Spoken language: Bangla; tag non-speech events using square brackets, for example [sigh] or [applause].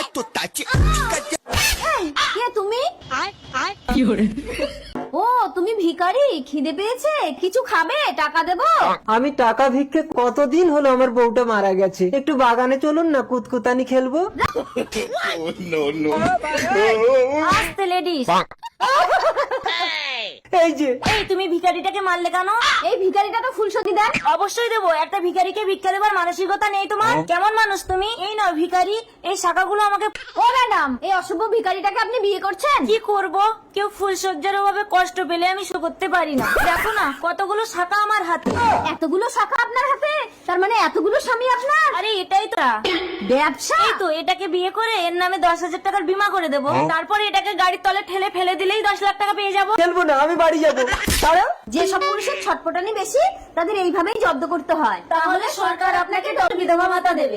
এত টাচে কে তুমি? ও তুমি ভিখারি খিদে পেয়েছে? কিছু খাবে? টাকা দেবো? আমি টাকা ভিক্ষে কতদিন হলো আমার বউটা মারা গেছে? একটু বাগানে চলুন না কুতকুতানি খেলব? [laughs] আসতে লেডিস। এই যে। এই তুমি ভিখারিটাকে মারলে কেন? এই ভিখারিটা তো ফুলসতি দেন। অবশ্যই দেবো। একটা ভিখারিকে ভিক্ষা দেবার মানসিকতা নেই তোমার? কেমন মানুষ তুমি? এই নাও ভিখারি এই শাখাগুলো আমাকে ও ম্যাডাম এই অশুভ ভিখারিটাকে আপনি বিয়ে করছেন? কি করব? কেউ ফুলসজ্জার অভাবে কষ্ট পেলে আমি শো করতে পারি না। দেখো না কতগুলো শাখা আমার হাতে। এতগুলো শাখা আপনার হাতে? তার মানে এতগুলো স্বামী আপনার? আরে এটাই তো ব্যবসা? এই তো এটাকে বিয়ে করে এর নামে দশ হাজার টাকার বীমা করে দেবো। তারপরে এটাকে গাড়ির তলে ঠেলে ফেলে দিলেই দশ লাখ টাকা পেয়ে যাব। খেলব না আমি বাড়ি যাব। কারণ যে সব পুরুষের ছটপটানি বেশি তাদের এইভাবেই জব্দ করতে হয়। তাহলে সরকার আপনাকে বিধবা ভাতা দেবে।